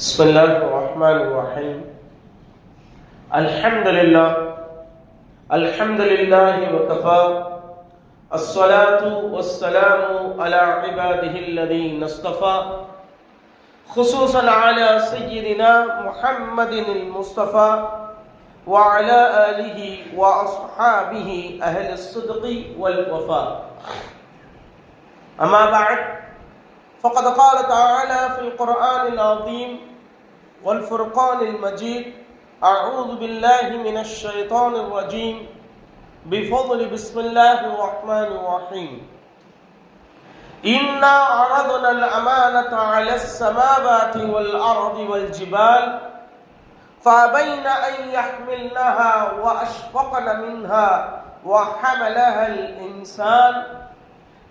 بسم الله الرحمن الرحيم. الحمد لله الحمد لله وكفى الصلاة والسلام على عباده الذين اصطفى خصوصا على سيدنا محمد المصطفى وعلى آله وأصحابه أهل الصدق والوفاء. أما بعد فقد قال تعالى في القرآن العظيم والفرقان المجيد أعوذ بالله من الشيطان الرجيم. بفضل بسم الله الرحمن الرحيم. إنا عرضنا الأمانة على السماوات والأرض والجبال فأبين أن يحملنها وأشفقن منها وحملها الإنسان.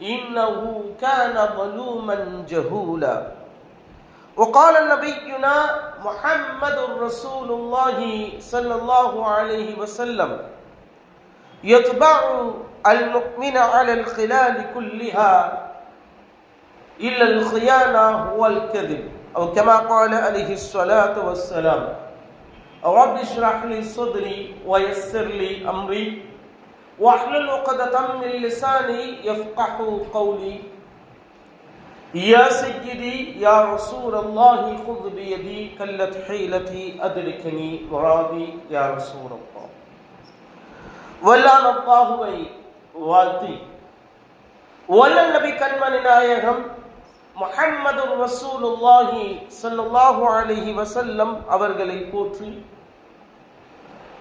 إنه كان ظلوما جهولا. وقال نبينا محمد رسول الله صلى الله عليه وسلم يتبع المؤمن على الخلال كلها إلا الخيانة والكذب أو كما قال عليه الصلاة والسلام رب اشرح لي صدري ويسر لي أمري. واحلل عقدة من لساني يفقه قولي. يا سيدي يا رسول الله خذ بيدي كلت حيلتي أدركني مرادي يا رسول الله. വല്ലാൻ അള്ളാഹുവൈ വാഴ്ത്തി വല്ലൻ നബി കന്മനായകം മുഹമ്മദ് റസൂലുള്ളാഹി الله അലൈഹി വസല്ലം അവർകളെ പോற்றி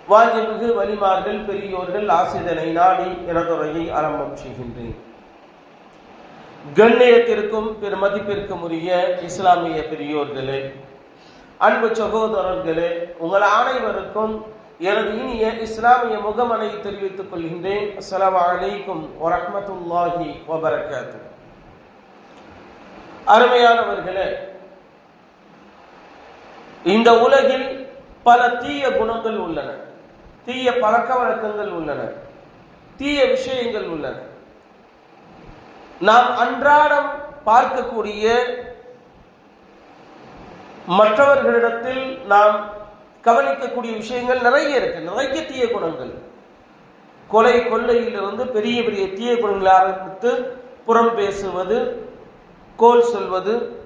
போற்றி வலிமார்கள் பெரியோர்கள் ஆசிரியனை நாடி எனதுரையை ஆரம்பம் செய்கின்றேன். கண்ணியத்திற்கும் பெருமதிப்பிற்கும் உரிய இஸ்லாமிய பெரியோர்களே அன்பு சகோதரர்களே உங்கள் அனைவருக்கும் எனது இனிய இஸ்லாமிய முகமனை தெரிவித்துக் கொள்கின்றேன். அஸ்லாம் அலைக்கும் வரமத்துல்லாஹி வபரகாத்து. அருமையானவர்களே இந்த உலகில் பல தீய குணங்கள் உள்ளன. தீய பழக்க வழக்கங்கள் உள்ளன. தீய விஷயங்கள் உள்ளன. நாம் அன்றாடம் பார்க்கக்கூடிய மற்றவர்களிடத்தில் நாம் கவனிக்கக்கூடிய விஷயங்கள் நிறைய இருக்கு. நிறைய தீய குணங்கள். கொலை கொள்ளையிலிருந்து பெரிய பெரிய தீய குணங்களை ஆரம்பித்து புறம் பேசுவது கோல் சொல்வது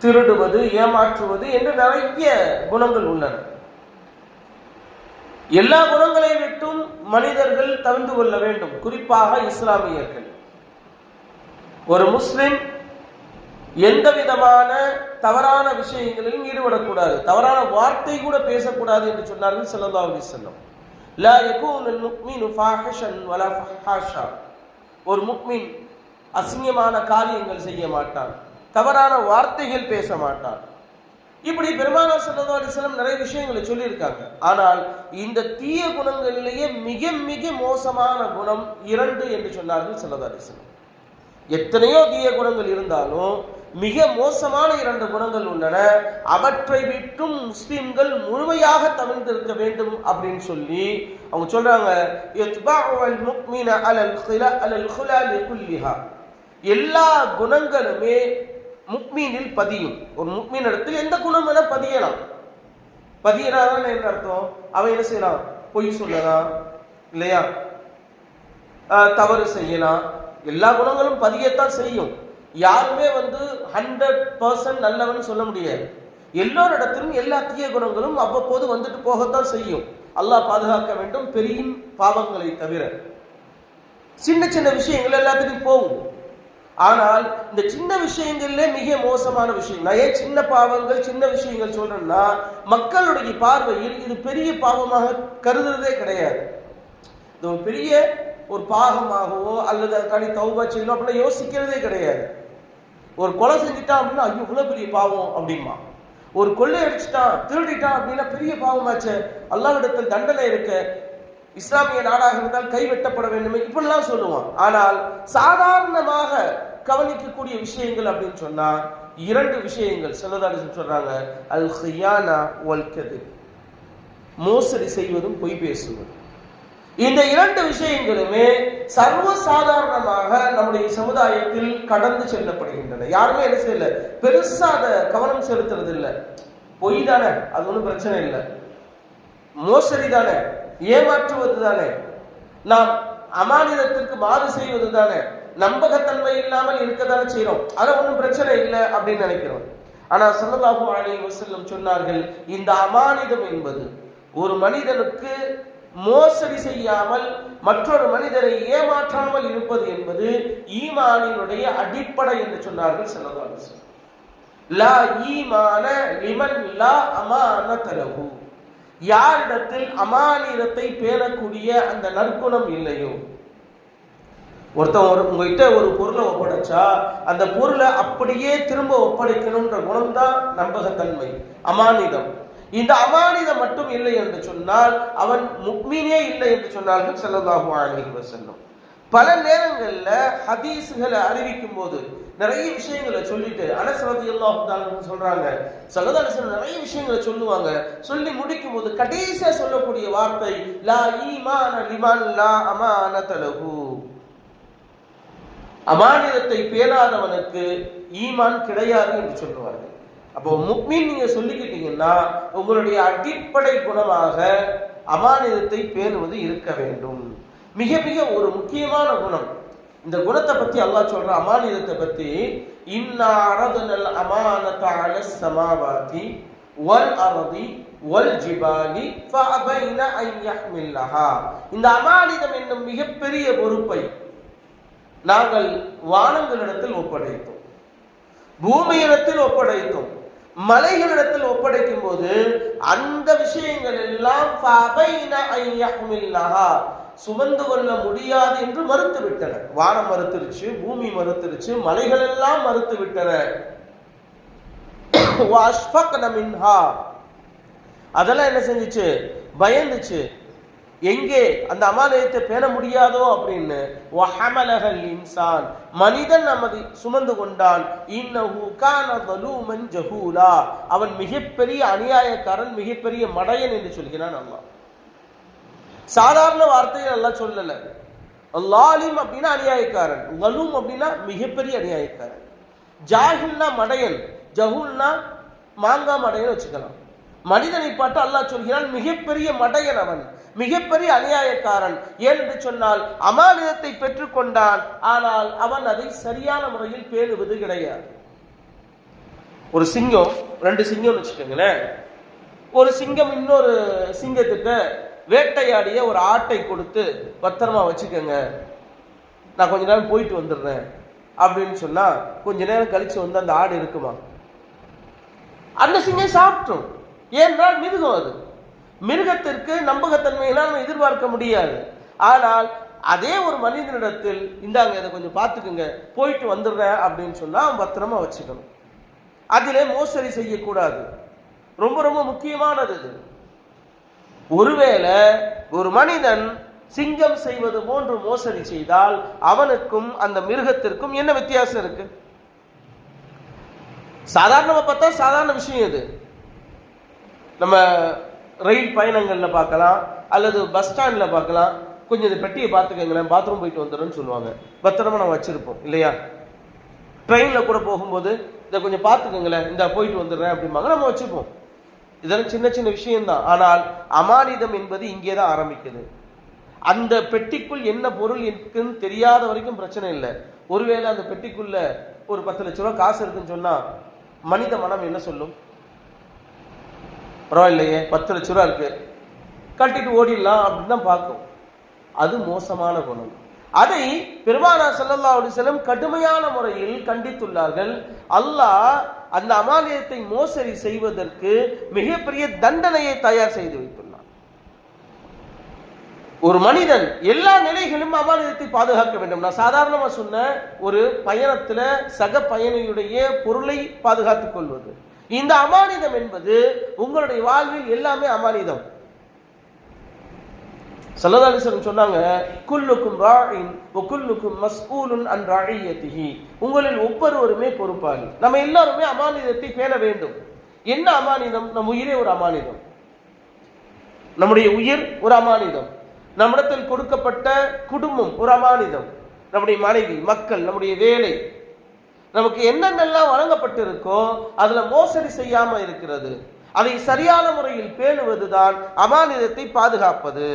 திருடுவது ஏமாற்றுவது என்று நிறைய குணங்கள் உள்ளன. எல்லா குணங்களை விட்டும் மனிதர்கள் தவிர்த்து கொள்ள வேண்டும். குறிப்பாக இஸ்லாமியர்கள். ஒரு முஸ்லிம் எந்த விதமான தவறான விஷயங்களிலும் ஈடுபடக்கூடாது. தவறான வார்த்தை கூட பேசக்கூடாது என்று சொன்னார்கள் ஸல்லல்லாஹு அலி செல்லம் லா யகூனு முஃமினு ஃபாஹிஷன் வலா ஃபஹாஷா. ஒரு முக்மின் அசிங்கமான காரியங்கள் செய்ய மாட்டான். தவறான வார்த்தைகள் பேச மாட்டான். இப்படி பெருமானார் சல்லா அலைஹி நிறைய விஷயங்களை சொல்லியிருக்காங்க. ஆனால் இந்த தீய குணங்களிலேயே மிக மிக மோசமான குணம் இரண்டு என்று சொன்னார்கள் ஸல்லல்லாஹு அலைஹி எத்தனையோ தீய குணங்கள் இருந்தாலும் மிக மோசமான இரண்டு குணங்கள் உள்ளன. அவற்றை விட்டும் முஸ்லிம்கள் முழுமையாக தவிர்த்திருக்க வேண்டும் அப்படின்னு சொல்லி அவங்க சொல்றாங்க எல்லா குணங்களுமே முக்மீனில் பதியும். ஒரு முக்மீன் இடத்தில் எந்த குணம் வேணா பதியலாம்? பதியறாதான் என்ன அர்த்தம்? அவன் என்ன செய்யலாம் பொய் சொல்லலாம் இல்லையா? தவறு செய்யலாம். எல்லா குணங்களும் பதியத்தான் செய்யும். யாருமே வந்து ஹண்ட்ரட் பர்சன்ட் நல்லவன் சொல்ல முடியாது. எல்லோரிடத்திலும் எல்லா தீய குணங்களும் அவ்வப்போது வந்துட்டு போகத்தான் செய்யும். அல்லாஹ் பாதுகாக்க வேண்டும் பெரிய பாவங்களை தவிர. சின்ன சின்ன விஷயங்கள் எல்லாத்துக்கும் போகும். ஆனால் இந்த சின்ன விஷயங்கள்ல மிக மோசமான விஷயம். நான் ஏன் சின்ன பாவங்கள் சின்ன விஷயங்கள் சொல்றேன்னா மக்களுடைய பார்வையில் இது பெரிய பாவமாக கருதுறதே கிடையாது. இது ஒரு பெரிய ஒரு பாகமாகவோ அல்லது அதுக்காண்டி தௌபா செய்யணும் அப்படிலாம் யோசிக்கிறதே கிடையாது. ஒரு கொலை செஞ்சுட்டான் அப்படின்னா ஐயோ இவ்வளவு பெரிய பாவம் அப்படிமா ஒரு கொள்ளை அடிச்சுட்டான் திருடிட்டான் அப்படின்னா பெரிய பாவமாச்சே. அல்லாவிடத்தில் தண்டனை இருக்க. இஸ்லாமிய நாடாக இருந்தால் கைவெட்டப்பட வேண்டும் இப்படிலாம் சொல்லுவான். ஆனால் சாதாரணமாக கவனிக்கக்கூடிய விஷயங்கள் அப்படின்னு சொன்னா இரண்டு விஷயங்கள் சிலதாரி சொல்றாங்க. அல் ஹியானா வல்கது மோசடி செய்வதும் பொய் பேசுவதும். இந்த இரண்டு விஷயங்களுமே சர்வ சாதாரணமாக நம்முடைய சமுதாயத்தில் கடந்து செல்லப்படுகின்றன. யாருமே என்ன செய்யல? பெருசா அதை கவனம் செலுத்துறது இல்லை பொய் தானே? அது ஒன்றும் பிரச்சனை இல்லை. மோசடி தானே? ஏமாற்றுவது தானே நாம் அமானிதத்திற்கு மாறு செய்வது தானே நம்பகத்தன்மை இல்லாமல் இருக்கத்தானே செய்யறோம் அதை ஒன்றும் பிரச்சனை இல்லை அப்படின்னு நினைக்கிறோம். ஆனா ஸல்லல்லாஹு அலி வஸல்லம் சொன்னார்கள் இந்த அமானிதம் என்பது ஒரு மனிதனுக்கு மோசடி செய்யாமல் மற்றொரு மனிதரை ஏமாற்றாமல் இருப்பது என்பது ஈமானினுடைய அடிப்படை என்று சொன்னார்கள் ஸல்லல்லாஹு அலி லா ஈமான லிமன் லா அமான தலகு யாரிடத்தில் அமானிதத்தை பேணக்கூடிய அந்த நற்குணம் இல்லையோ? ஒருத்தன் ஒரு உங்ககிட்ட ஒரு பொருளை ஒப்படைச்சா அந்த பொருளை அப்படியே திரும்ப ஒப்படைக்கணும்ன்ற குணம் தான் நம்பகத்தன்மை அமானிதம். இந்த அமானிதம் மட்டும் இல்லை என்று சொன்னால் அவன் முக்மீனே இல்லை என்று சொன்னார்கள் ஸல்லல்லாஹு அலைஹி வஸல்லம். பல நேரங்களில் ஹதீஸ்களை அறிவிக்கும் போது நிறைய விஷயங்களை சொல்லிட்டு அனஸ் ரலியல்லாஹு தஆலா சொல்றாங்க. ஸல்லல்லாஹு நிறைய விஷயங்களை சொல்லுவாங்க. சொல்லி முடிக்கும் போது கடைசியா சொல்லக்கூடிய வார்த்தை லா ஈமான லிமன் லா அமான தலகு அமானியத்தை பேணாதவனுக்கு ஈமான் கிடையாது என்று சொல்லுவார்கள். அப்போ முக்மீன் நீங்க சொல்லிக்கிட்டீங்கன்னா உங்களுடைய அடிப்படை குணமாக அமானிதத்தை பேணுவது இருக்க வேண்டும். மிக மிக ஒரு முக்கியமான குணம். இந்த குணத்தை பத்தி அல்லாஹ் சொல்ற அமானிதத்தை பத்தி இன்னாரதுனல் அரதுனல் சமாவாதி வல் அரதி வல் ஜிபாலி ஃபஅபைன அன் யஹ்மில்லஹா. இந்த அமானிதம் என்னும் மிகப்பெரிய பொறுப்பை நாங்கள் வானங்களிடத்தில் ஒப்படைத்தோம் பூமியிடத்தில் ஒப்படைத்தோம் மலைகளிடத்தில் ஒப்படைக்கும் போது அந்த விஷயங்கள் எல்லாம் சுமந்து கொள்ள முடியாது என்று மறுத்து விட்டன வானம் மறுத்துருச்சு பூமி மறுத்துருச்சு மலைகள் எல்லாம் மறுத்து விட்டன அதெல்லாம் என்ன செஞ்சுச்சு? பயந்துச்சு. எங்கே? அந்த அமாலயத்தை பேண முடியாதோ அப்படின்னு. வஹமலஹல் இன்சான் மனிதன் நமது சுமந்து கொண்டான். இன்னஹு கான தலூமன் ஜஹூலா. அவன் மிகப்பெரிய அநியாயக்காரன் மிகப்பெரிய மடையன் என்று சொல்கிறான் அல்லாஹ். சாதாரண வார்த்தையில் எல்லாம் சொல்லல. லாலிம் அப்படின்னா அநியாயக்காரன். வலூம் அப்படின்னா மிகப்பெரிய அநியாயக்காரன். ஜாஹில்னா மடையன். ஜஹூல்னா மாங்கா மடையன் வச்சுக்கலாம். மனிதனை பார்த்து அல்லாஹ் சொல்கிறான் மிகப்பெரிய மடையன் அவன். மிகப்பெரிய அநியாயக்காரன். ஏன் என்று சொன்னால் அமானிதத்தை பெற்றுக்கொண்டான். ஆனால் அவன் அதை சரியான முறையில் பேணுவது கிடையாது. ஒரு சிங்கம் ரெண்டு சிங்கம்னு வச்சுக்கோங்களேன். ஒரு சிங்கம் இன்னொரு சிங்கத்துக்கு வேட்டையாடிய ஒரு ஆட்டை கொடுத்து பத்திரமா வச்சுக்கோங்க. நான் கொஞ்ச நேரம் போயிட்டு வந்துடுறேன் அப்படின்னு சொன்னா கொஞ்ச நேரம் கழிச்சு வந்து அந்த ஆடு இருக்குமா? அந்த சிங்கம் சாப்பிட்ரும். ஏனென்றால் மிருகம் அது. மிருகத்திற்கு நம்பகத்தன்மையெல்லாம் நம்ம எதிர்பார்க்க முடியாது. ஆனால் அதே ஒரு மனிதனிடத்தில் இந்தாங்க இதை கொஞ்சம் பார்த்துக்குங்க போயிட்டு வந்துடுறேன் அப்படின்னு சொன்னால் அவன் பத்திரமா வச்சுக்கணும். அதிலே மோசடி செய்யக்கூடாது. ரொம்ப ரொம்ப முக்கியமானது இது. ஒருவேளை ஒரு மனிதன் சிங்கம் செய்வது போன்று மோசடி செய்தால் அவனுக்கும் அந்த மிருகத்திற்கும் என்ன வித்தியாசம் இருக்கு? சாதாரணமா பார்த்தா சாதாரண விஷயம் இது. நம்ம ரயில் பயணங்கள்ல பார்க்கலாம் அல்லது பஸ் ஸ்டாண்ட்ல பார்க்கலாம். கொஞ்சம் இந்த பெட்டியை பார்த்துக்கங்களேன் பாத்ரூம் போயிட்டு வந்துடுறேன்னு சொல்லுவாங்க. பத்திரமா நம்ம வச்சிருப்போம் இல்லையா? ட்ரெயினில் கூட போகும்போது இதை கொஞ்சம் பார்த்துக்கங்களேன் இந்த போயிட்டு வந்துடுறேன் அப்படிம்பாங்க நம்ம வச்சுப்போம் இதெல்லாம் சின்ன சின்ன விஷயம்தான். ஆனால் அமானிதம் என்பது இங்கே தான் ஆரம்பிக்குது. அந்த பெட்டிக்குள் என்ன பொருள் இருக்குன்னு தெரியாத வரைக்கும் பிரச்சனை இல்லை. ஒருவேளை அந்த பெட்டிக்குள்ள ஒரு பத்து லட்ச ரூபா காசு இருக்குன்னு சொன்னா மனித மனம் என்ன சொல்லும்? பரவாயில்லையே பத்து லட்ச ரூபா இருக்கு. கட்டிட்டு ஓடிடலாம் அப்படின்னு தான் பார்க்கும். அது மோசமான குணம். அதை பெருமானா செல்லல்லா அலைஹி கடுமையான முறையில் கண்டித்துள்ளார்கள். அல்லாஹ் அந்த அமானியத்தை மோசடி செய்வதற்கு மிகப்பெரிய தண்டனையை தயார் செய்து வைத்துள்ளார். ஒரு மனிதன் எல்லா நிலைகளிலும் அமானியத்தை பாதுகாக்க வேண்டும். நான் சாதாரணமாக சொன்ன ஒரு பயணத்தில் சக பயணியுடைய பொருளை பாதுகாத்துக் கொள்வது. இந்த அமானிதம் என்பது உங்களுடைய வாழ்வில் எல்லாமே அமானிதம். சல்லதாலிசன் சொன்னாங்க குல்லுக்கும் ராயின் குல்லுக்கும் மஸ்கூலுன் அன் ராயியத்திஹி உங்களில் ஒவ்வொருவருமே பொறுப்பாளி. நம்ம எல்லாருமே அமானிதத்தை பேண வேண்டும். என்ன அமானிதம்? நம் உயிரே ஒரு அமானிதம். நம்முடைய உயிர் ஒரு அமானிதம். நம்மிடத்தில் கொடுக்கப்பட்ட குடும்பம் ஒரு அமானிதம். நம்முடைய மனைவி மக்கள் நம்முடைய வேலை. நமக்கு என்னென்னலாம் வழங்கப்பட்டிருக்கோ அதுல மோசடி செய்யாம இருக்கிறது. அதை சரியான முறையில் பேணுவதுதான் அமானிதத்தை பாதுகாப்பது.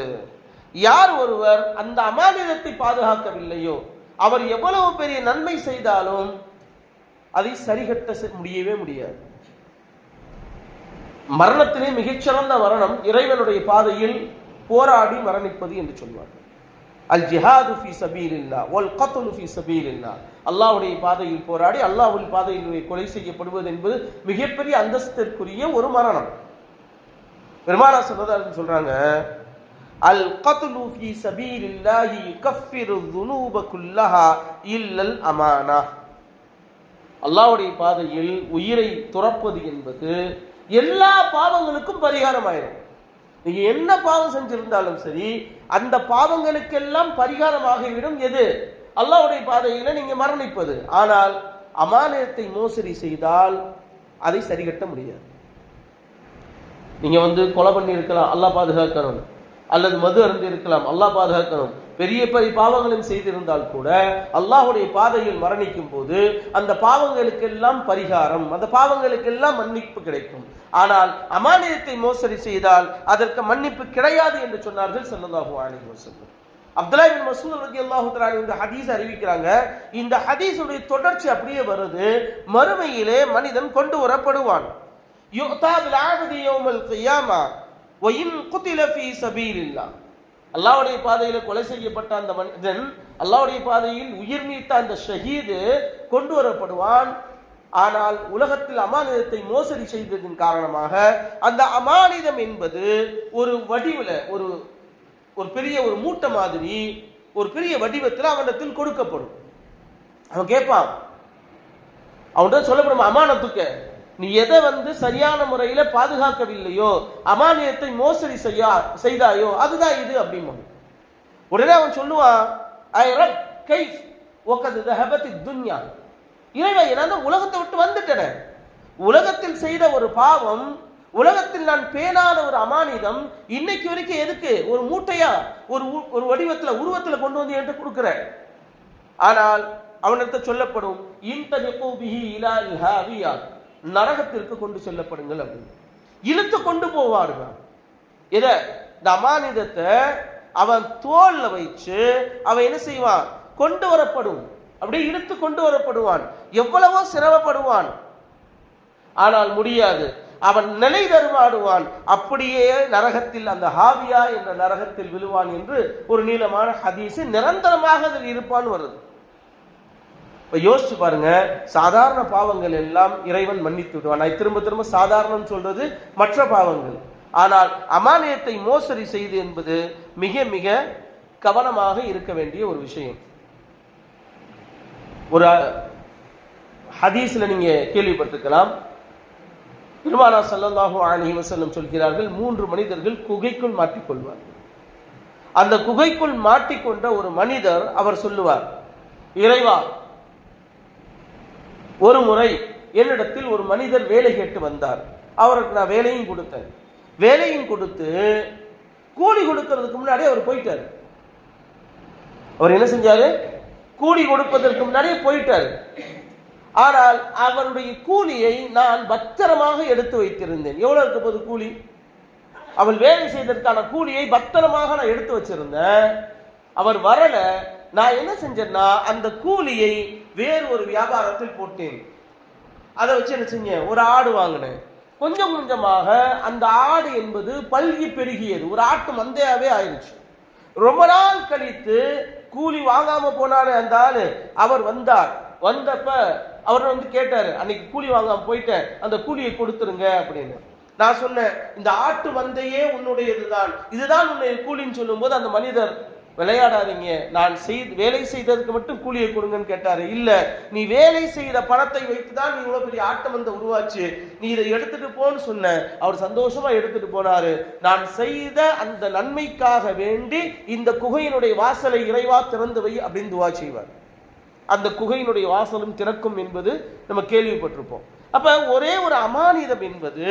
யார் ஒருவர் அந்த அமானிதத்தை பாதுகாக்கவில்லையோ அவர் எவ்வளவு பெரிய நன்மை செய்தாலும் அதை சரிகட்ட முடியவே முடியாது. மரணத்திலே மிகச்சிறந்த மரணம் இறைவனுடைய பாதையில் போராடி மரணிப்பது என்று சொல்வார்கள். அல் ஜிஹாது ஃபி சபீலில்லா ஒல் கத்லு ஃபி சபீலில்லா அல்லாஹ்வுடைய பாதையில் போராடி அல்லாவுடைய பாதையில் கொலை செய்யப்படுவது என்பது மிகப்பெரிய அந்தஸ்திற்குரிய ஒரு மரணம். பெருமானா சொன்னதாக சொல்றாங்க அல் கத்லு ஃபி சபீலில்லாஹி யுகஃபிரு ذுனூப குல்லஹா இல்லல் அமானா. அல்லாஹ்வுடைய பாதையில் உயிரை துறப்பது என்பது எல்லா பாவங்களுக்கும் பரிகாரம் ஆயிரும் நீங்க என்ன பாவம் செஞ்சிருந்தாலும் சரி அந்த பாவங்களுக்கெல்லாம் பரிகாரமாகிவிடும். எது? அல்லாவுடைய பாதையில நீங்க மரணிப்பது. ஆனால் அமானியத்தை மோசடி செய்தால் அதை சரிகட்ட முடியாது. நீங்க வந்து கொலை பண்ணி இருக்கலாம் அல்லாஹ் பாதுகாக்கணும் அல்லது மது அருந்து இருக்கலாம். அல்லாஹ் பாதுகாக்கணும். பெரிய பெரிய பாவங்களும் செய்திருந்தால் கூட அல்லாஹுடைய பாதையில் மரணிக்கும் போது அந்த பாவங்களுக்கெல்லாம் பரிகாரம் அந்த பாவங்களுக்கெல்லாம் மன்னிப்பு கிடைக்கும். ஆனால் அமானியத்தை மோசடி செய்தால் அதற்கு மன்னிப்பு கிடையாது என்று சொன்னார்கள் ஸல்லல்லாஹு அலைஹி வஸல்லம். அப்துல்லா பின் மசூத் ரலியல்லாஹு அல்லாஹு இந்த ஹதீஸ் அறிவிக்கிறாங்க. இந்த ஹதீஸுடைய தொடர்ச்சி அப்படியே வருது. மறுமையிலே மனிதன் கொண்டு வரப்படுவான். யுக்தா பில் ஆபதி யௌமல் ஒயின் இன் குதில ஃபீ சபீலில்லாஹ் அல்லாஹ்வுடைய பாதையில கொலை செய்யப்பட்ட அந்த மனிதன் அல்லாவுடைய பாதையில் உயிர் நீத்த அந்த ஷஹீது கொண்டு வரப்படுவான். ஆனால் உலகத்தில் அமானிதத்தை மோசடி செய்ததன் காரணமாக அந்த அமானிதம் என்பது ஒரு வடிவில் ஒரு ஒரு பெரிய ஒரு மூட்டை மாதிரி ஒரு பெரிய வடிவத்தில் அவனிடத்தில் கொடுக்கப்படும். அவன் கேட்பான். அவன்கிட்ட சொல்லப்படும் அமானத்துக்கு நீ எதை வந்து சரியான முறையில பாதுகாக்கவில்லையோ அமானியத்தை மோசடி செய்யா செய்தாயோ அதுதான் இது அப்படிம்பான் உடனே அவன் சொல்லுவான் ஐ ரப் கைஃப் ஒக்கது தஹபத்தி துன்யா. இறைவன் நான் உலகத்தை விட்டு வந்துட்டேன். உலகத்தில் செய்த ஒரு பாவம் உலகத்தில் நான் பேணாத ஒரு அமானிதம் இன்னைக்கு வரைக்கும் எதுக்கு? ஒரு மூட்டையா? ஒரு ஒரு வடிவத்துல உருவத்துல கொண்டு வந்து என்று கொடுக்குறேன் ஆனால் அவனிடத்தில் சொல்லப்படும் இந்த நரகத்திற்கு கொண்டு செல்லப்படுங்கள் அப்படின்னு. இழுத்து கொண்டு போவார்கள். இத இந்த அமானிதத்தை அவன் தோல்ல வச்சு அவன் என்ன செய்வான்? கொண்டு வரப்படும். அப்படியே இழுத்து கொண்டு வரப்படுவான். எவ்வளவோ சிரமப்படுவான். ஆனால் முடியாது. அவன் நிலை தருமாடுவான். அப்படியே நரகத்தில் அந்த ஹாவியா என்ற நரகத்தில் விழுவான் என்று ஒரு நீளமான ஹதீஸ் நிரந்தரமாக அதில் இருப்பான் வருது. இப்போ யோசிச்சு பாருங்க சாதாரண பாவங்கள் எல்லாம் இறைவன் மன்னித்து விடுவான். நான் திரும்ப திரும்ப சாதாரணம் சொல்றது மற்ற பாவங்கள். ஆனால் அமானியத்தை மோசடி செய்து என்பது மிக மிக கவனமாக இருக்க வேண்டிய ஒரு விஷயம். ஒரு ஹதீஸ்ல நீங்க கேள்விப்பட்டிருக்கலாம். பெருமானா ஸல்லல்லாஹு அலைஹி வசல்லம் சொல்கிறார்கள் மூன்று மனிதர்கள் குகைக்குள் மாட்டிக்கொள்வார். அந்த குகைக்குள் மாட்டிக்கொண்ட ஒரு மனிதர் அவர் சொல்லுவார் இறைவா ஒரு முறை என்னிடத்தில் ஒரு மனிதர் வேலை கேட்டு வந்தார். அவருக்கு நான் வேலையும் கொடுத்தேன். வேலையும் கொடுத்து கூலி கொடுக்கறதுக்கு முன்னாடி அவர் போயிட்டார். அவர் என்ன செஞ்சாரு? கூலி கொடுப்பதற்கு முன்னாடியே போயிட்டார். ஆனால் அவருடைய கூலியை நான் பத்திரமாக எடுத்து வைத்திருந்தேன். எவ்வளவு இருக்க போது கூலி? அவள் வேலை செய்ததற்கான கூலியை பத்திரமாக நான் எடுத்து வச்சிருந்தேன். அவர் வரல. நான் என்ன செஞ்சேன்னா அந்த கூலியை வேறு ஒரு வியாபாரத்தில் போட்டேன். அதை வச்சு என்ன செஞ்சேன்? ஒரு ஆடு வாங்கினேன். கொஞ்சம் கொஞ்சமாக அந்த ஆடு என்பது பல்கி பெருகியது. ஒரு ஆட்டு மந்தையாவே ஆயிடுச்சு ரொம்ப நாள் கழித்து கூலி வாங்காம போனாரு அந்த ஆளு. அவர் வந்தார். வந்தப்ப அவர் வந்து கேட்டாரு அன்னைக்கு கூலி வாங்காம போயிட்டேன். அந்த கூலியை கொடுத்துருங்க அப்படின்னு. நான் சொன்னேன் இந்த ஆட்டு மந்தையே உன்னுடையதுதான். இதுதான் உன்னுடைய கூலின்னு சொல்லும்போது அந்த மனிதர் விளையாடாதீங்க. நான் செய் வேலை செய்ததுக்கு மட்டும் கூலியை கொடுங்கன்னு கேட்டாரு. இல்ல நீ வேலை செய்த பணத்தை வைத்து தான் நீ இவ்வளவு பெரிய ஆட்டம் வந்த உருவாச்சு. நீ இதை எடுத்துட்டு போன்னு சொன்ன. அவர் சந்தோஷமா எடுத்துட்டு போனாரு. நான் செய்த அந்த நன்மைக்காக வேண்டி இந்த குகையினுடைய வாசலை இறைவா திறந்து வை அப்படின்னு துவா செய்வார். அந்த குகையினுடைய வாசலும் திறக்கும் என்பது நம்ம கேள்விப்பட்டிருப்போம். அப்ப ஒரே ஒரு அமானிதம் என்பது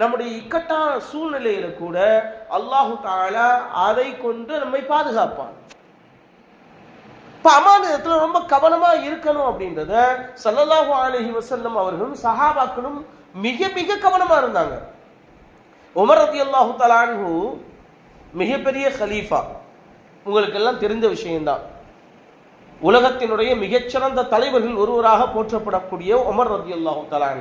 நம்முடைய இக்கட்டான சூழ்நிலையில கூட அல்லாஹு தாலா அதை கொண்டு நம்மை பாதுகாப்பான். இப்ப அமானிதத்துல ரொம்ப கவனமா இருக்கணும் அப்படின்றத சல்லல்லாஹு அலஹி வசல்லம் அவர்களும் சஹாபாக்களும் மிக மிக கவனமா இருந்தாங்க. உமர் ரலியல்லாஹு தஆலா மிகப்பெரிய கலீஃபா உங்களுக்கு எல்லாம் தெரிந்த விஷயம்தான். உலகத்தினுடைய மிகச்சிறந்த தலைவர்கள் ஒருவராக போற்றப்படக்கூடிய உமர் ரதி அல்லாஹு தலான்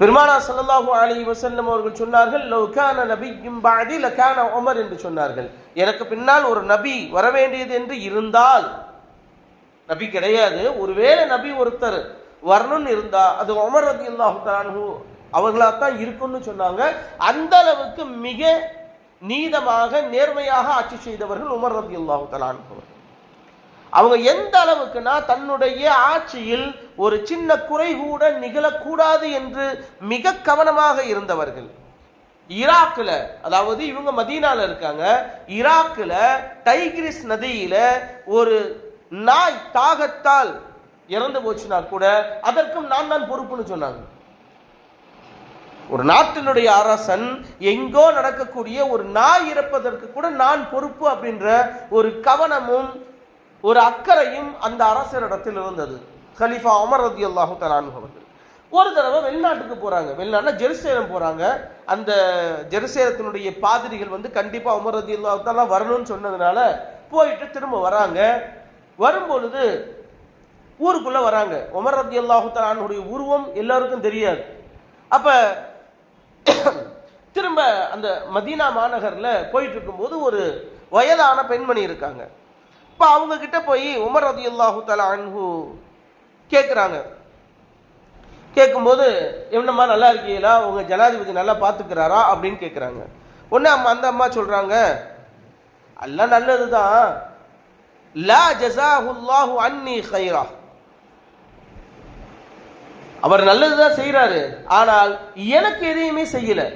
பெருமானா சல்லாஹூ அலி வசல்லம் அவர்கள் சொன்னார்கள் லவ் நபியும் பஅதி லகான உமர் என்று சொன்னார்கள். எனக்கு பின்னால் ஒரு நபி வர வேண்டியது என்று இருந்தால் நபி கிடையாது. ஒருவேளை நபி ஒருத்தர் வரணும்னு இருந்தா அது உமர் ரதி அல்லாஹு அன்ஹு அவர்களா தான் இருக்கும்னு சொன்னாங்க. அந்த அளவுக்கு மிக நீதமாக நேர்மையாக ஆட்சி செய்தவர்கள் உமர் ரதி அல்லாஹு தலான் அவர்கள். அவங்க எந்த அளவுக்குனா தன்னுடைய ஆட்சியில் ஒரு சின்ன குறை கூட நிகழக்கூடாது என்று மிக கவனமாக இருந்தவர்கள். ஈராக்கில் அதாவது இவங்க மதீனால இருக்காங்க ஈராக்கில் டைகிரிஸ் நதியில ஒரு நாய் தாகத்தால் இறந்து போச்சுனா கூட அதற்கும் நான் தான் பொறுப்புன்னு சொன்னாங்க. ஒரு நாட்டினுடைய அரசன் எங்கோ நடக்கக்கூடிய ஒரு நாய் இறப்பதற்கு கூட நான் பொறுப்பு அப்படின்ற ஒரு கவனமும் ஒரு அக்கறையும் அந்த அரசரிடத்தில் இருந்தது. கலிஃபா அமர் ரதி அல்லாஹு அவர்கள். ஒரு தடவை வெளிநாட்டுக்கு போறாங்க. வெளிநாட்டில் ஜெருசேலம் போறாங்க. அந்த ஜெருசேலத்தினுடைய பாதிரிகள் வந்து கண்டிப்பா உமர் ரதி அல்லாஹு வரணும்னு சொன்னதுனால போயிட்டு திரும்ப வராங்க. வரும்பொழுது ஊருக்குள்ள வராங்க. உமர் ரதி அல்லாஹு உருவம் எல்லாருக்கும் தெரியாது. அப்ப திரும்ப அந்த மதீனா மாநகரில் போயிட்டு இருக்கும்போது ஒரு வயதான பெண்மணி இருக்காங்க. இப்போ அவங்க கிட்ட போய் உமர் ரதி அல்லாஹு தலா அன்ஹு கேட்குறாங்க கேட்கும்போது என்னம்மா நல்லா இருக்கீங்களா? உங்க ஜனாதிபதி நல்லா பார்த்துக்கிறாரா அப்படின்னு கேட்குறாங்க ஒன்று அம்மா அந்த அம்மா சொல்கிறாங்க எல்லாம் நல்லது தான் லா ஜசாஹுல்லாஹு அன்னி ஹைரா அவர் நல்லது தான் செய்கிறாரு ஆனால் எனக்கு எதையுமே செய்யலை.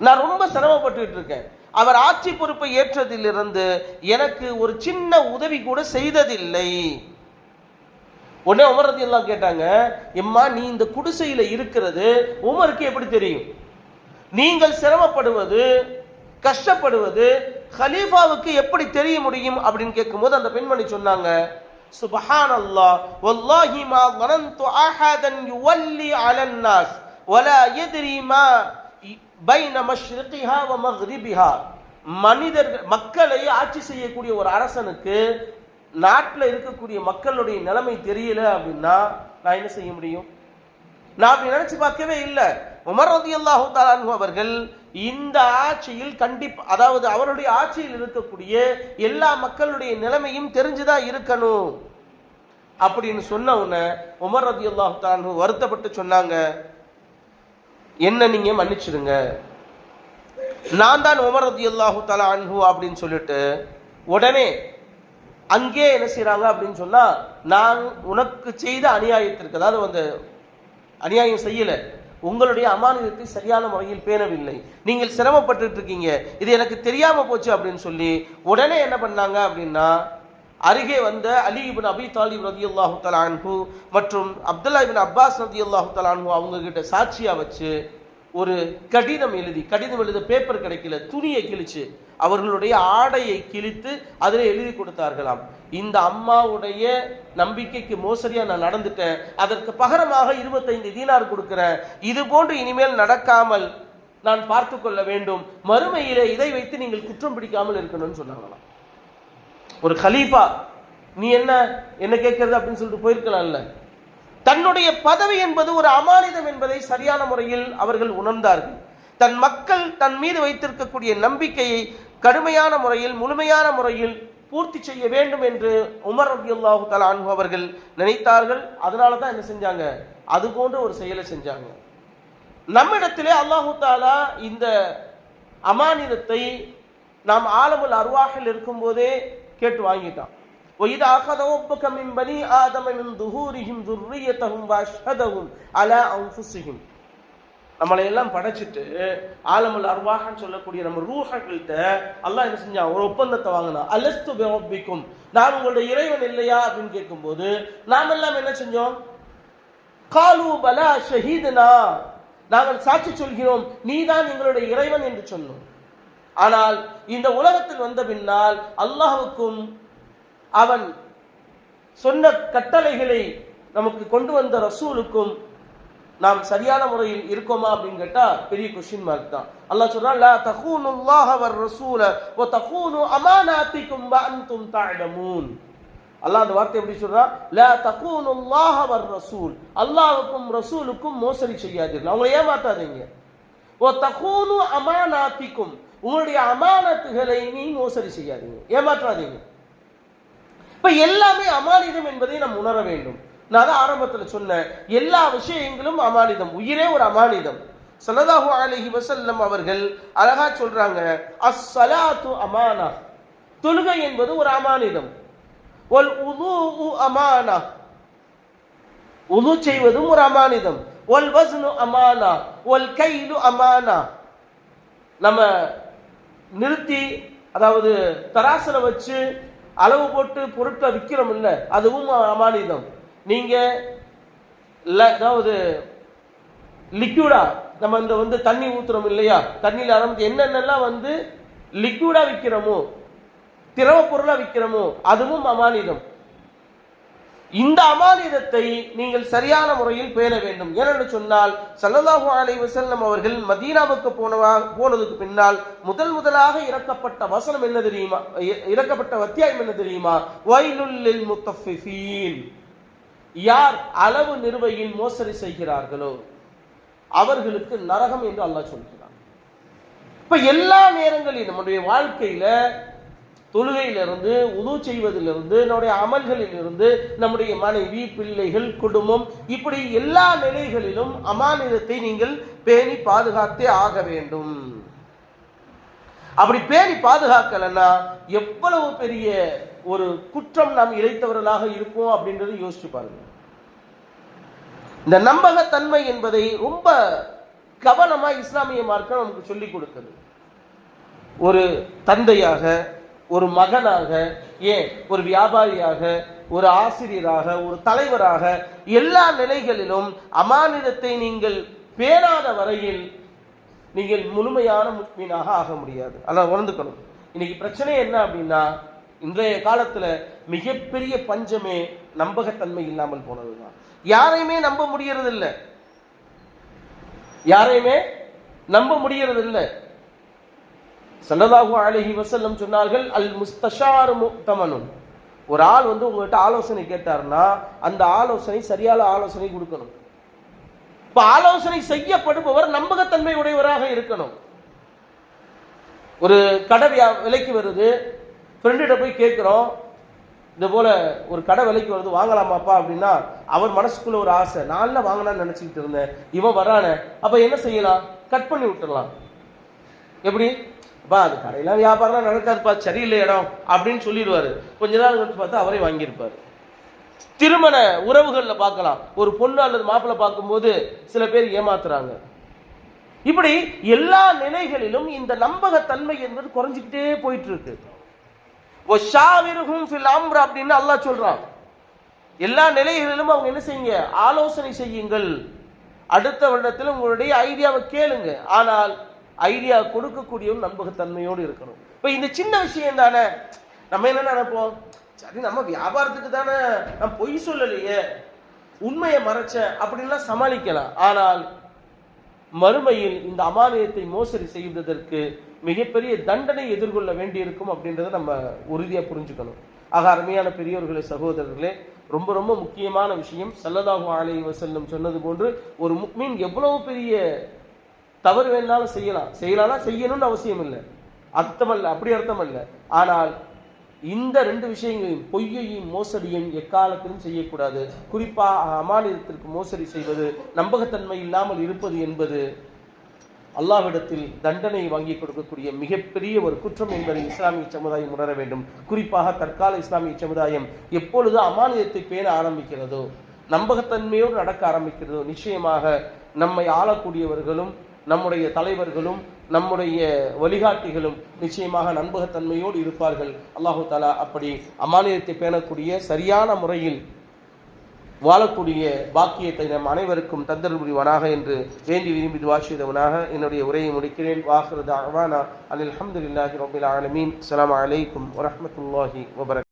நான் ரொம்ப சிரமப்பட்டுக்கிட்டு இருக்கேன். அவர் ஆட்சி பொறுப்பை ஏற்றதிலிருந்து எனக்கு ஒரு சின்ன உதவி கூட செய்ததில்லை. உடனே உமரதி எல்லாம் கேட்டாங்க எம்மா நீ இந்த குடிசையில இருக்கிறது உமருக்கு எப்படி தெரியும்? நீங்கள் சிரமப்படுவது கஷ்டப்படுவது ஹலீஃபாவுக்கு எப்படி தெரிய முடியும்? அப்படின்னு கேட்கும்போது அந்த பெண்மணி சொன்னாங்க சுபஹான் அல்லாஹ் வல்லாஹி மா வனந்து அஹதன் யுவல்லி அலன்னாஸ் வலா எதிரிமா பை நமஸ்ரிஹா வ மஹ்ரிபிஹா மனிதர்கள் மக்களை ஆட்சி செய்யக்கூடிய ஒரு அரசனுக்கு நாட்டில் இருக்கக்கூடிய மக்களுடைய நிலைமை தெரியல அப்படின்னா நான் என்ன செய்ய முடியும்? நான் அப்படி நினைச்சு பார்க்கவே இல்லை. உமர் ரதி அல்லாஹு தாலானு அவர்கள் இந்த ஆட்சியில் கண்டிப்பாக அதாவது அவருடைய ஆட்சியில் இருக்கக்கூடிய எல்லா மக்களுடைய நிலைமையும் தெரிஞ்சுதான் இருக்கணும். அப்படின்னு சொன்ன உடனே உமர் ரதி அல்லாஹு தாலானு வருத்தப்பட்டு சொன்னாங்க. என்ன நீங்க மன்னிச்சிடுங்க. நான் தான் உமர் ரதி அல்லாஹு தலா அன்பு அப்படின்னு சொல்லிட்டு உடனே அங்கே என்ன செய்கிறாங்க அப்படின்னு சொன்னா நான் உனக்கு செய்த அநியாயத்திற்கு அதாவது வந்து அநியாயம் செய்யல. உங்களுடைய அமானியத்தை சரியான முறையில் பேணவில்லை. நீங்கள் சிரமப்பட்டு இருக்கீங்க. இது எனக்கு தெரியாம போச்சு அப்படின்னு சொல்லி உடனே என்ன பண்ணாங்க அப்படின்னா அருகே வந்த அலி இபின் அபி தாலிப் ரதி அல்லாஹு தலான்ஹூ மற்றும் அப்துல்லா இபின் அப்பாஸ் ரதி அல்லாஹு தலான்ஹூ அவங்க கிட்ட சாட்சியா வச்சு ஒரு கடிதம் எழுதி கடிதம் எழுத பேப்பர் கிடைக்கல துணியை கிழிச்சு அவர்களுடைய ஆடையை கிழித்து அதில் எழுதி கொடுத்தார்களாம். இந்த அம்மாவுடைய நம்பிக்கைக்கு மோசடியா நான் நடந்துட்டேன் அதற்கு பகரமாக இருபத்தைந்து தீனார் கொடுக்கிறேன் இது போன்று இனிமேல் நடக்காமல் நான் பார்த்து கொள்ள வேண்டும் மறுமையிலே இதை வைத்து நீங்கள் குற்றம் பிடிக்காமல் இருக்கணும்னு சொன்னாங்களாம். ஒரு கலீஃபா நீ என்ன என்ன கேட்கறது அப்படின்னு சொல்லிட்டு போயிருக்கலாம்ல. தன்னுடைய பதவி என்பது ஒரு அமானிதம் என்பதை சரியான முறையில் அவர்கள் உணர்ந்தார்கள். தன் மக்கள் தன் மீது வைத்திருக்கக்கூடிய நம்பிக்கையை கடுமையான முறையில் முழுமையான முறையில் பூர்த்தி செய்ய வேண்டும் என்று உமர் ரபியுல்லாஹு தலா அன்பு அவர்கள் நினைத்தார்கள். அதனால தான் என்ன செஞ்சாங்க? அது போன்ற ஒரு செயலை செஞ்சாங்க. நம்மிடத்திலே அல்லாஹு தாலா இந்த அமானிதத்தை நாம் ஆலமுல் அருவாகில் இருக்கும்போதே கேட்டு வாங்கிட்டான் وإذا أخذ ربك من بني آدم من ظهورهم ذريتهم وأشهدهم على أنفسهم நம்மளை எல்லாம் படைச்சிட்டு ஆலமுல் அர்வாஹன்னு சொல்லக்கூடிய நம்ம ரூஹர்கள்ட்ட அல்லாஹ் என்ன செஞ்சான் ஒரு ஒப்பந்தத்தை வாங்கினா அலஸ்து பிரபிக்கும் நான் உங்களுடைய இறைவன் இல்லையா அப்படின்னு கேட்கும்போது நாம் எல்லாம் என்ன செஞ்சோம் காலு பலா ஷஹீதுனா நாங்கள் சாட்சி சொல்கிறோம் நீதான் எங்களுடைய இறைவன் என்று சொன்னோம் ஆனால் இந்த உலகத்தில் வந்த பின்னால் அல்லாஹுக்கும் அவன் சொன்ன கட்டளைகளை நமக்கு கொண்டு வந்த ரசூலுக்கும் நாம் சரியான முறையில் இருக்கோமா அப்படின்னு கேட்டா பெரிய கொஸ்டின் மார்க் தான். அல்லாஹ் சொல்றான் லா தகூனுல்லாஹ வர் ரசூல வ தகூனு அமானாத்திக்கும் வ அன்தும் தஅலமூன். அல்லாஹ் அந்த வார்த்தை எப்படி சொல்றான் லா தகூனுல்லாஹ வர் ரசூல். அல்லாஹ்வுக்கும் ரசூலுக்கும் மோசடி செய்யாதீர்கள். அவங்களை ஏமாத்தாதீங்க. ஓ தகூனு அமானாத்திக்கும் உங்களுடைய அமானத்துகளை நீ மோசடி செய்யாதீங்க. ஏமாற்றாதீங்க. இப்ப எல்லாமே அமானிதம் என்பதை நாம் உணர வேண்டும். நான் தான் ஆரம்பத்துல சொன்னேன். எல்லா விஷயங்களும் அமானிதம். உயிரே ஒரு அமானிதம். ஸல்லல்லாஹு அலைஹி வசல்லம் அவர்கள் அழகா சொல்றாங்க அஸ்ஸலாத்து அமானா. தொழுகை என்பது ஒரு அமானிதம். ஒல் உது அமானா. உது செய்வதும் ஒரு அமானிதம். ஒல் வஸ்னு அமானா. ஒல் கைலு அமானா. நம்ம நிறுத்தி அதாவது தராசில் வச்சு அளவு போட்டு பொருட்களை விற்கிறோம் இல்லை அதுவும் அமானிதம். நீங்கள் அதாவது லிக்யூடா நம்ம இந்த வந்து தண்ணி ஊற்றுறோம் இல்லையா? தண்ணியில் ஆரம்பித்து என்னென்னலாம் வந்து லிக்யூடா விற்கிறோமோ திரவ பொருளாக விற்கிறோமோ அதுவும் அமானிதம். இந்த அமானிதத்தை நீங்கள் சரியான முறையில் பேண வேண்டும். ஏனென்று சொன்னால் ஸல்லல்லாஹு அலைஹி வசல்லம் அவர்கள் மதீனாவுக்கு போனவா போனதுக்கு பின்னால் முதல் முதலாக இறக்கப்பட்ட வசனம் என்ன தெரியுமா? இ- இறக்கப்பட்ட அத்தியாயம் என்ன தெரியுமா? வைலுல்லில் முத்தஃபிஃபீன். யார் அளவு நிறுவையில் மோசடி செய்கிறார்களோ அவர்களுக்கு நரகம் என்று அல்லாஹ் சொல்கிறார் இப்ப எல்லா நேரங்களிலும் நம்முடைய வாழ்க்கையில தொழுகையிலிருந்து உது செய்வதிலிருந்து நம்முடைய அமல்களிலிருந்து நம்முடைய மனைவி பிள்ளைகள் குடும்பம் இப்படி எல்லா நிலைகளிலும் அமானிதத்தை நீங்கள் பேணி பாதுகாத்தே ஆக வேண்டும். அப்படி பேணி பாதுகாக்கலன்னா எவ்வளவு பெரிய ஒரு குற்றம் நாம் இழைத்தவர்களாக இருப்போம் அப்படின்றத யோசிச்சு பாருங்க. இந்த நம்பகத்தன்மை என்பதை ரொம்ப கவனமா இஸ்லாமிய மார்க்கம் நமக்கு சொல்லிக் கொடுக்குது ஒரு தந்தையாக ஒரு மகனாக ஏன் ஒரு வியாபாரியாக ஒரு ஆசிரியராக ஒரு தலைவராக எல்லா நிலைகளிலும் அமானிதத்தை நீங்கள் பேணாத வரையில் நீங்கள் முழுமையான முக்மீனாக ஆக முடியாது. அதான் உணர்ந்துக்கணும். இன்னைக்கு பிரச்சனை என்ன அப்படின்னா இன்றைய காலத்துல மிகப்பெரிய பஞ்சமே நம்பகத்தன்மை இல்லாமல் போனதுதான். யாரையுமே நம்ப முடியறது யாரையுமே நம்ப முடியறது ஸல்லல்லாஹு அலைஹி வசல்லம் சொன்னார்கள் அல் முஸ்தஷார் முக்தமனும் ஒரு ஆள் வந்து உங்கள்கிட்ட ஆலோசனை கேட்டாருன்னா அந்த ஆலோசனை சரியான ஆலோசனை கொடுக்கணும். இப்போ ஆலோசனை செய்யப்படுபவர் நம்பகத்தன்மை உடையவராக இருக்கணும். ஒரு கடை வியா- விலைக்கு வருது ஃப்ரெண்டுகிட்ட போய் கேட்குறோம் இது போல ஒரு கடை விலைக்கு வருது வாங்கலாமாப்பா? அப்படின்னா அவர் மனசுக்குள்ள ஒரு ஆசை நான்ல வாங்கலாம்னு நினச்சிக்கிட்டு இருந்தேன் இவன் வரானே அப்போ என்ன செய்யலாம்? கட் பண்ணி விட்டுடலாம். எப்படி? பா அது கடையெல்லாம் வியாபாரம்லாம் நடக்காதுப்பா சரியில்லை இடம் அப்படின்னு சொல்லிடுவாரு. கொஞ்ச நாள் கழிச்சு பார்த்தா அவரே வாங்கியிருப்பாரு. திருமண உறவுகளில் பார்க்கலாம். ஒரு பொண்ணு அல்லது மாப்பிள்ளை பார்க்கும்போது சில பேர் ஏமாத்துறாங்க. இப்படி எல்லா நிலைகளிலும் இந்த நம்பகத்தன்மை என்பது குறைஞ்சிக்கிட்டே போயிட்டு இருக்கு அப்படின்னு அல்லாஹ் சொல்றான். எல்லா நிலைகளிலும் அவங்க என்ன செய்யுங்க? ஆலோசனை செய்யுங்கள். அடுத்த வருடத்தில் உங்களுடைய ஐடியாவை கேளுங்க. ஆனால் ஐடியா கொடுக்கக்கூடியவன் நம்பகத்தன்மையோடு இருக்கணும். இப்போ இந்த சின்ன விஷயம் தானே? நம்ம என்ன நினைப்போம்? சரி நம்ம வியாபாரத்துக்கு தானே நான் பொய் சொல்லலையே. உண்மையை மறைச்சேன் அப்படின்லாம் சமாளிக்கலாம். ஆனால் மறுமையில் இந்த அமானியத்தை மோசடி செய்வதற்கு மிகப்பெரிய தண்டனை எதிர்கொள்ள வேண்டியிருக்கும் அப்படின்றத நம்ம உறுதியாக புரிஞ்சுக்கணும். ஆக அருமையான பெரியோர்களே சகோதரர்களே ரொம்ப ரொம்ப முக்கியமான விஷயம். சல்லதாகு அலைஹி வஸல்லம் சொன்னது போன்று ஒரு முக்மீன் எவ்வளவு பெரிய தவறு வேணாலும் செய்யலாம். செய்யலாம்னா செய்யணும்னு அவசியம் இல்லை. அர்த்தம் அல்ல அப்படி அர்த்தம் அல்ல ஆனால் இந்த ரெண்டு விஷயங்களையும் பொய்யையும் மோசடியும் எக்காலத்திலும் செய்யக்கூடாது. குறிப்பாக அமானியத்திற்கு மோசடி செய்வது நம்பகத்தன்மை இல்லாமல் இருப்பது என்பது அல்லாவிடத்தில் தண்டனை வாங்கி கொடுக்கக்கூடிய மிகப்பெரிய ஒரு குற்றம் என்பதை இஸ்லாமிய சமுதாயம் உணர வேண்டும். குறிப்பாக தற்கால இஸ்லாமிய சமுதாயம் எப்பொழுது அமானியத்தை பேண ஆரம்பிக்கிறதோ நம்பகத்தன்மையோடு நடக்க ஆரம்பிக்கிறதோ நிச்சயமாக நம்மை ஆளக்கூடியவர்களும் நம்முடைய தலைவர்களும் நம்முடைய வழிகாட்டிகளும் நிச்சயமாக நண்பகத்தன்மையோடு இருப்பார்கள். அல்லாஹு தாலா அப்படி அமானியத்தை பேணக்கூடிய சரியான முறையில் வாழக்கூடிய பாக்கியத்தை நம் அனைவருக்கும் தந்தல் புரிவானாக என்று வேண்டி விரும்பி துவா என்னுடைய உரையை முடிக்கிறேன். வாஹரது தாவானா அனில் அஹமதுல்லாஹி ரபில் ஆலமீன். அலாம் அலைக்கும் வரமத்துல்லாஹி வபரக்